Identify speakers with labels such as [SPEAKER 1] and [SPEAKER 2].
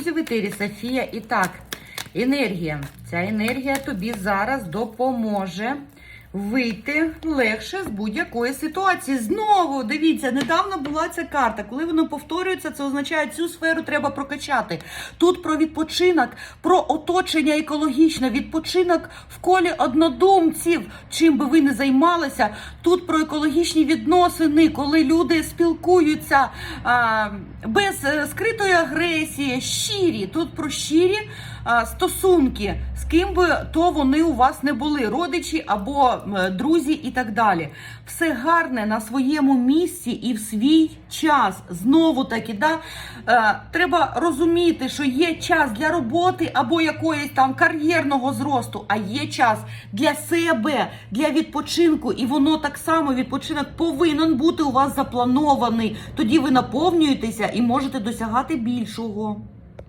[SPEAKER 1] Друзі в етері Софія. І так, енергія. Ця енергія тобі зараз допоможе вийти легше з будь-якої ситуації. Знову дивіться, недавно була ця карта. Коли воно повторюється, це означає, цю сферу треба прокачати. Тут про відпочинок, про оточення екологічне, відпочинок в колі однодумців, чим би ви не займалися. Тут про екологічні відносини, коли люди спілкуються а, без е, скритої агресії, щирі. Тут про щирі а, стосунки, з ким би то вони у вас не були, родичі або друзі, і так далі. Все гарне на своєму місці і в свій час. Знову таки, да, е, треба розуміти, що є час для роботи або якоїсь там кар'єрного зросту, а є час для себе, для відпочинку. І воно так само відпочинок повинен бути у вас запланований. Тоді ви наповнюєтеся і можете досягати більшого.